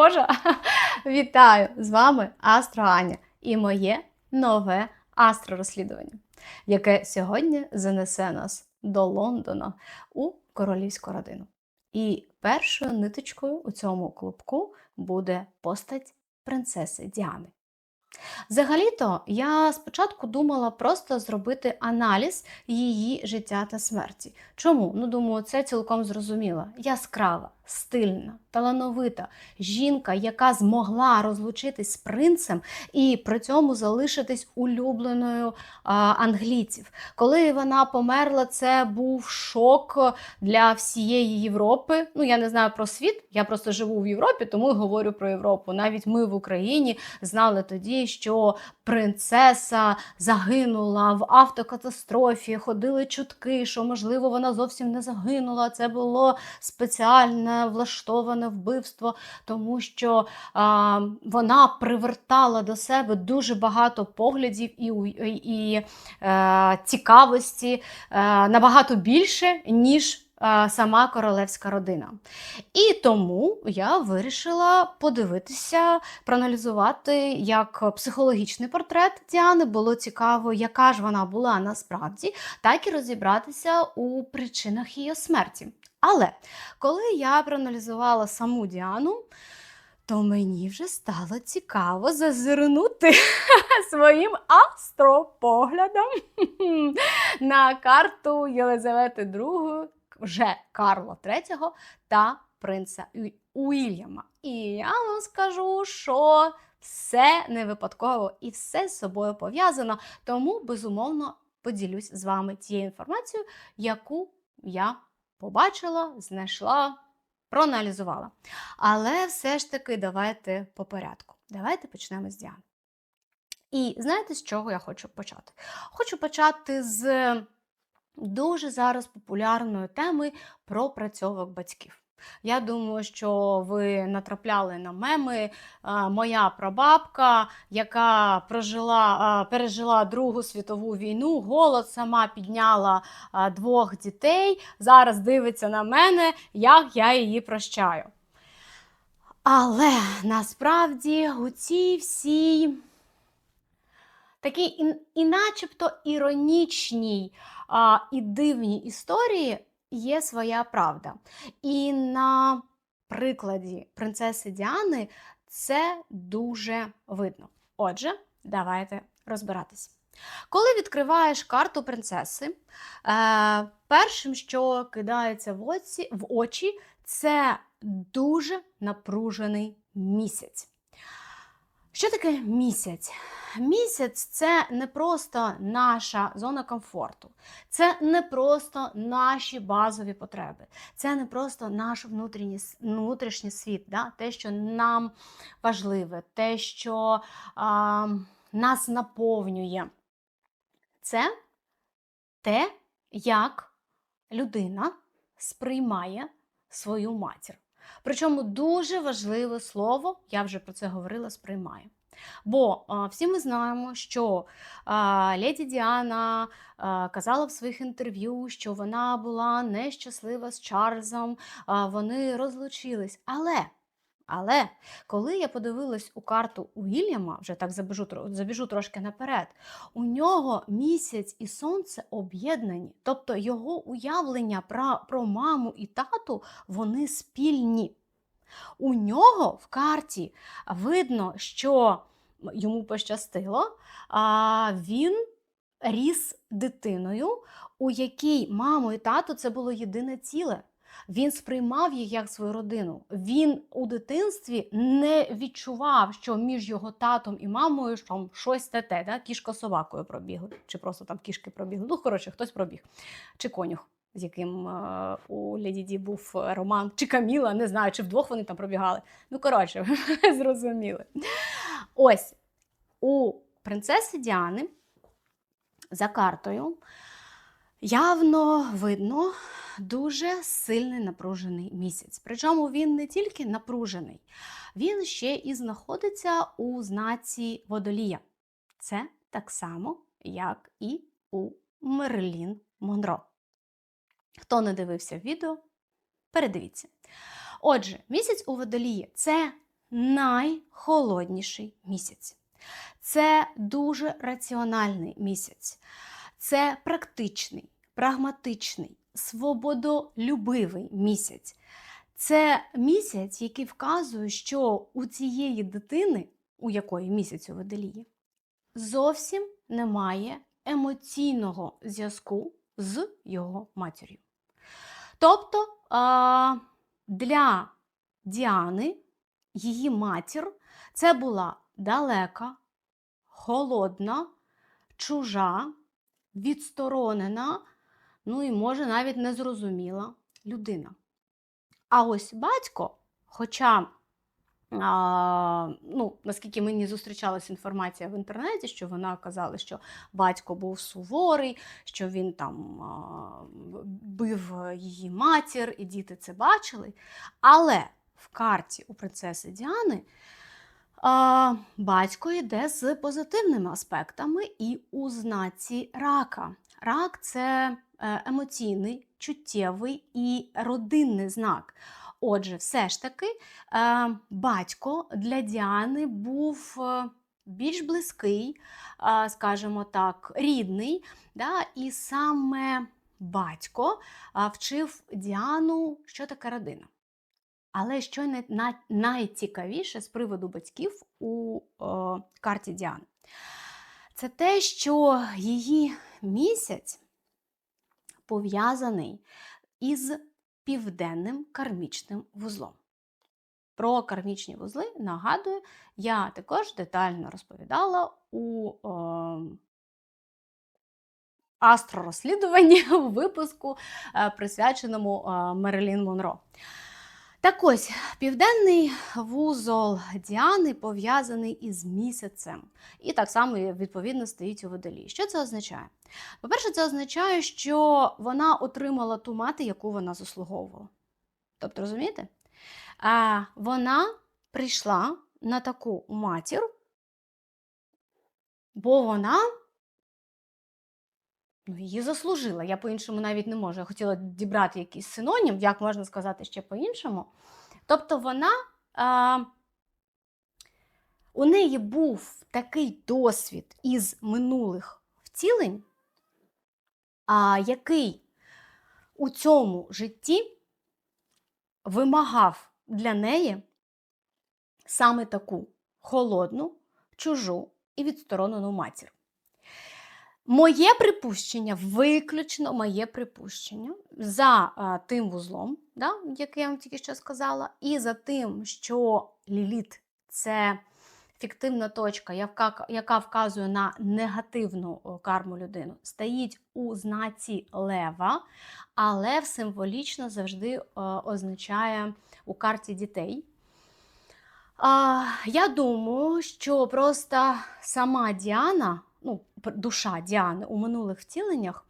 Схожа. Вітаю! З вами Астро Аня і моє нове астророзслідування, яке сьогодні занесе нас до Лондона у королівську родину. І першою ниточкою у цьому клубку буде постать принцеси Діани. Взагалі-то я спочатку думала просто зробити аналіз її життя та смерті. Чому? Ну, думаю, це цілком зрозуміло. Яскрава, стильна, талановита жінка, яка змогла розлучитись з принцем і при цьому залишитись улюбленою а, англійців. Коли вона померла, це був шок для всієї Європи. Ну, я не знаю про світ, я просто живу в Європі, тому й говорю про Європу. Навіть ми в Україні знали тоді, що принцеса загинула в автокатастрофі. Ходили чутки, що можливо вона зовсім не загинула. Це було спеціальне влаштоване вбивство, тому що а, вона привертала до себе дуже багато поглядів і, і, е, цікавості е, набагато більше, ніж. е, Сама королевська родина. І тому я вирішила подивитися, проаналізувати як психологічний портрет Діани. Було цікаво, яка ж вона була насправді, так і розібратися у причинах її смерті. Але коли я проаналізувала саму Діану, то мені вже стало цікаво зазирнути своїм астропоглядом на карту Єлизавети II, вже Карла III та принца Уільяма. І я вам скажу, що все не випадково і все з собою пов'язано. Тому, безумовно, поділюсь з вами тією інформацією, яку я побачила, знайшла, проаналізувала. Але все ж таки давайте по порядку. Давайте почнемо з Діани. І знаєте, з чого я хочу почати? Хочу почати з дуже зараз популярної теми про працьовок батьків. Я думаю, що ви натрапляли на меми. Моя прабабка, яка прожила, пережила Другу світову війну, голод сама підняла двох дітей. Зараз дивиться на мене, як я її прощаю. Але насправді у цій всій такій і, начебто іронічній і дивній історії є своя правда. І на прикладі принцеси Діани це дуже видно. Отже, давайте розбиратись. Коли відкриваєш карту принцеси, е, першим, що кидається в очі, в очі, це дуже напружений місяць. Що таке місяць? Місяць це не просто наша зона комфорту, це не просто наші базові потреби, це не просто наш внутрішній, світ, да? те, що нам важливе, те, що а, нас наповнює. Це те, як людина сприймає свою матір. Причому дуже важливе слово, я вже про це говорила, сприймає. Бо а, всі ми знаємо, що а, леді Діана а, казала в своїх інтерв'ю, що вона була нещаслива з Чарльзом, а, вони розлучились. Але, але коли я подивилась у карту Уільяма, вже так забіжу, забіжу трошки наперед, у нього місяць і сонце об'єднані. Тобто його уявлення про, про маму і тату вони спільні. У нього в карті видно, що йому пощастило, а він ріс дитиною, у якій маму і тато це було єдине ціле. Він сприймав їх як свою родину. Він у дитинстві не відчував, що між його татом і мамою там щось те, те да? кішка собакою пробігли, чи просто там кішки пробігли. Ну, коротше, хтось пробіг, чи конюх з яким е, у Леді Ді був е, роман, чи Каміла, не знаю, чи вдвох вони там пробігали. Ну, коротше, зрозуміли. Ось у принцеси Діани за картою явно видно дуже сильний напружений місяць. Причому він не тільки напружений, він ще і знаходиться у знаці водолія. Це так само, як і у Мерлін Монро. Хто не дивився відео, передивіться. Отже, місяць у водолії це найхолодніший місяць. Це дуже раціональний місяць, це практичний, прагматичний, свободолюбивий місяць. Це місяць, який вказує, що у цієї дитини, у якої місяць у водолії, зовсім немає емоційного зв'язку з його матір'ю. Тобто для Діани її матір це була далека, холодна, чужа, відсторонена, ну і може навіть незрозуміла людина. А ось батько, хоча, а, ну, наскільки мені зустрічалася інформація в інтернеті, що вона казала, що батько був суворий, що він там а, бив її матір, і діти це бачили. Але в карті у принцеси Діани а, батько йде з позитивними аспектами і у знаці рака. Рак це емоційний, чуттєвий і родинний знак. Отже, все ж таки, е, батько для Діани був е, більш близький, е, скажімо так, рідний. Да? І саме батько е, вчив Діану, що таке родина. Але що най- най- найцікавіше з приводу батьків у е, карті Діани, це те, що її місяць пов'язаний із південним кармічним вузлом. Про кармічні вузли, нагадую, я також детально розповідала у е, астророзслідуванні у випуску, е, присвяченому е, Мерилін Монро. Так ось, південний вузол Діани пов'язаний із місяцем. І так само, відповідно, стоїть у водолії. Що це означає? По-перше, це означає, що вона отримала ту мати, яку вона заслуговувала. Тобто, розумієте? А вона прийшла на таку матір, бо вона ну, її заслужила. Я по-іншому навіть не можу. Я хотіла дібрати якийсь синонім, як можна сказати ще по-іншому. Тобто вона. А, у неї був такий досвід із минулих втілень, а, який у цьому житті вимагав для неї саме таку холодну, чужу і відсторонену матір. Моє припущення, виключно моє припущення, за а, тим вузлом, да, який я вам тільки що сказала, і за тим, що Ліліт це фіктивна точка, яка, вказує на негативну карму людину, стоїть у знаці лева, а лев символічно завжди о, означає у карті дітей. А, я думаю, що просто сама Діана, ну, душа Діани у минулих втіленнях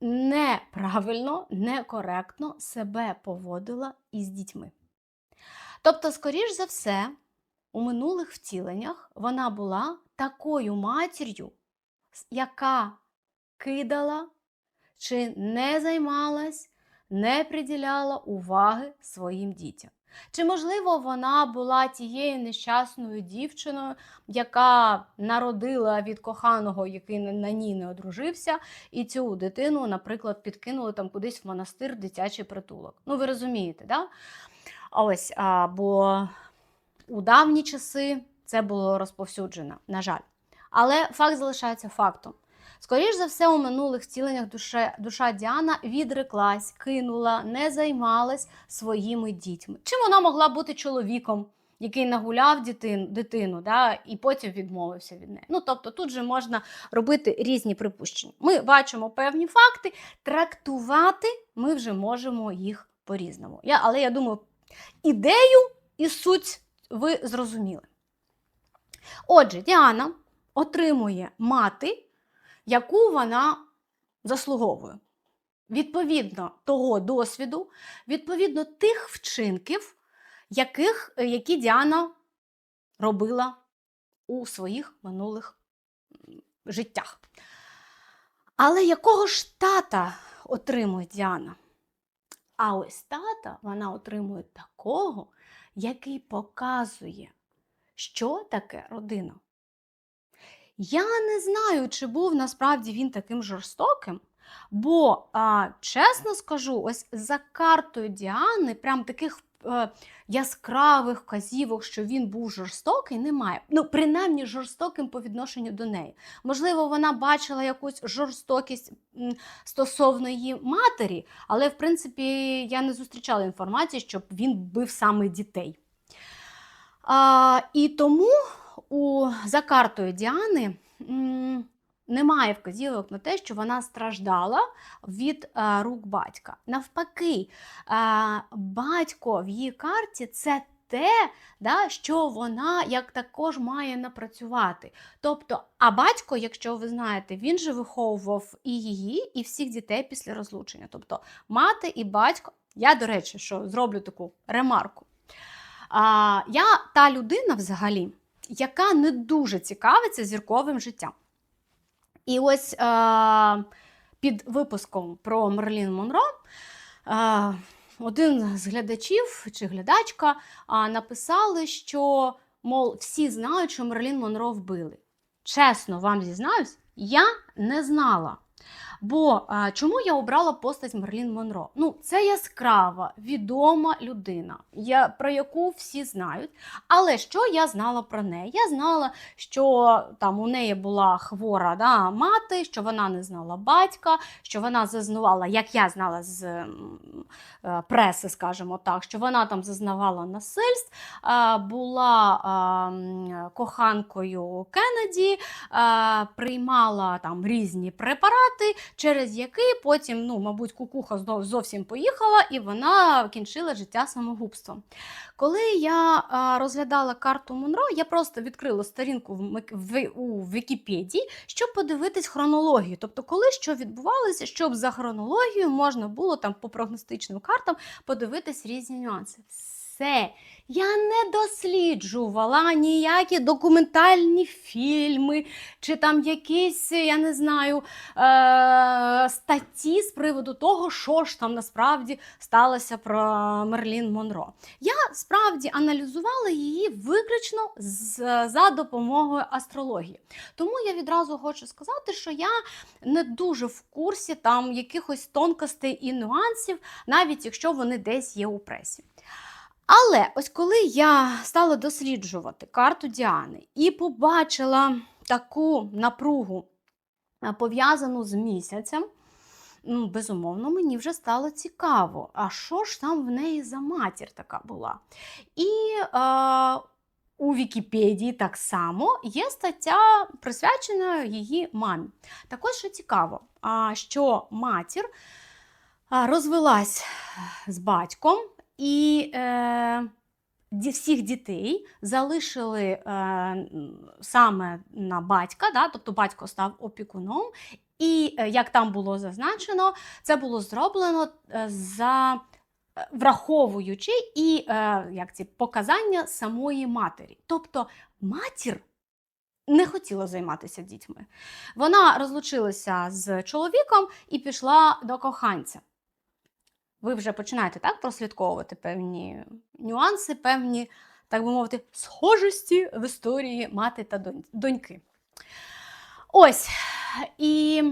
неправильно, некоректно себе поводила із дітьми. Тобто, скоріш за все, у минулих втіленнях вона була такою матір'ю, яка кидала чи не займалась, не приділяла уваги своїм дітям. Чи, можливо, вона була тією нещасною дівчиною, яка народила від коханого, який на- ній не одружився, і цю дитину, наприклад, підкинули там кудись в монастир, дитячий притулок. Ну, ви розумієте, да? Ось, а, бо у давні часи це було розповсюджено, на жаль. Але факт залишається фактом. Скоріш за все, у минулих втіленнях душа, душа Діана відреклась, кинула, не займалась своїми дітьми. Чим вона могла бути чоловіком, який нагуляв дитину, дитину да, і потім відмовився від неї? Ну, тобто тут же можна робити різні припущення. Ми бачимо певні факти, трактувати ми вже можемо їх по-різному. Я, але я думаю, ідею і суть ви зрозуміли. Отже, Діана отримує мати, яку вона заслуговує. Відповідно того досвіду, відповідно тих вчинків, яких, які Діана робила у своїх минулих життях. Але якого ж тата отримує Діана? А ось тата вона отримує такого, який показує, що таке родина. Я не знаю, чи був насправді він таким жорстоким, бо, а, чесно скажу, ось за картою Діани, прям таких е, яскравих вказівок, що він був жорстокий, немає. Ну, принаймні, жорстоким по відношенню до неї. Можливо, вона бачила якусь жорстокість стосовно її матері, але, в принципі, я не зустрічала інформації, щоб він бив саме дітей. А, і тому у, за картою Діани немає вказівок на те, що вона страждала від е, рук батька. Навпаки, е, батько в її карті це те, да, що вона як також має напрацювати. Тобто, а батько, якщо ви знаєте, він же виховував і її, і всіх дітей після розлучення. Тобто мати і батько. Я, до речі, що зроблю таку ремарку. А, я та людина взагалі, яка не дуже цікавиться зірковим життям. І ось а, під випуском про Мерлін Монро а, один з глядачів чи глядачка а, написали, що, мов, всі знають, що Мерлін Монро вбили. Чесно вам зізнаюсь, я не знала. Бо а, чому я обрала постать Мерлін Монро? Ну, це яскрава, відома людина, я, про яку всі знають. Але що я знала про неї? Я знала, що там у неї була хвора да, мати, що вона не знала батька, що вона зазнавала, як я знала з е, преси, скажімо так, що вона там зазнавала насильств, е, була м, коханкою Кеннеді, е, приймала там різні препарати, через які потім, ну, мабуть, кукуха знов зовсім поїхала, і вона кінчила життя самогубством. Коли я розглядала карту Монро, я просто відкрила сторінку у Вікіпедії, щоб подивитись хронологію. Тобто, коли що відбувалося, щоб за хронологією можна було там по прогностичним картам подивитись різні нюанси. Все. Я не досліджувала ніякі документальні фільми, чи там якісь, я не знаю, е- статті з приводу того, що ж там насправді сталося про Мерлін Монро. Я справді аналізувала її виключно з, за допомогою астрології. Тому я відразу хочу сказати, що я не дуже в курсі там якихось тонкостей і нюансів, навіть якщо вони десь є у пресі. Але ось коли я стала досліджувати карту Діани і побачила таку напругу, пов'язану з місяцем, ну, безумовно, мені вже стало цікаво, а що ж там в неї за матір така була? І е, у Вікіпедії так само є стаття, присвячена її мамі. Також що цікаво, що матір розвелась з батьком і е, всіх дітей залишили е, саме на батька, да? тобто батько став опікуном. І е, як там було зазначено, це було зроблено е, за е, враховуючи і як ці показання самої матері. Тобто матір не хотіла займатися дітьми. Вона розлучилася з чоловіком і пішла до коханця. Ви вже починаєте так прослідковувати певні нюанси, певні, так би мовити, схожості в історії мати та доньки. Ось. І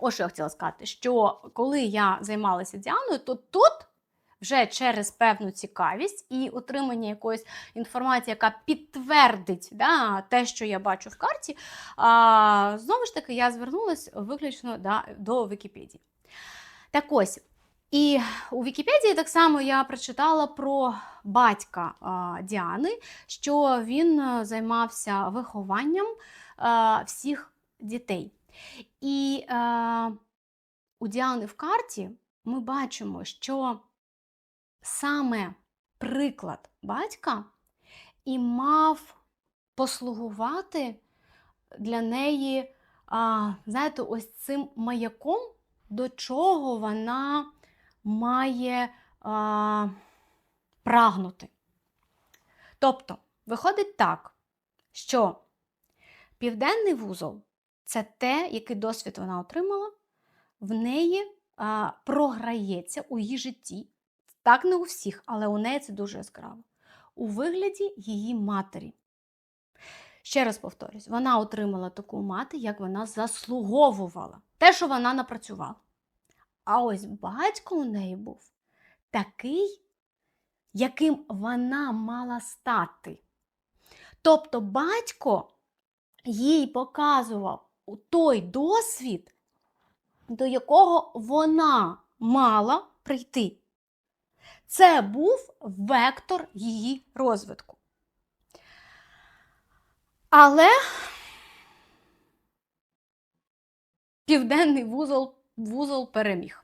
ось що я хотіла сказати, що коли я займалася Діаною, то тут вже через певну цікавість і отримання якоїсь інформації, яка підтвердить да, те, що я бачу в карті, а, знову ж таки, я звернулася виключно да, до Вікіпедії. Так ось. І у Вікіпедії так само я прочитала про батька Діани, що він е, займався вихованням е, всіх дітей. І е, у Діани в карті ми бачимо, що саме приклад батька і мав послугувати для неї, знаєте, ось цим маяком, до чого вона має а, прагнути. Тобто, виходить так, що південний вузол це те, який досвід вона отримала, в неї а, програється у її житті. Так не у всіх, але у неї це дуже яскраво. У вигляді її матері. Ще раз повторюсь, вона отримала таку мати, як вона заслуговувала. Те, що вона напрацювала. А ось батько у неї був такий, яким вона мала стати. Тобто батько їй показував той досвід, до якого вона мала прийти. Це був вектор її розвитку. Але південний вузол, вузол переміг.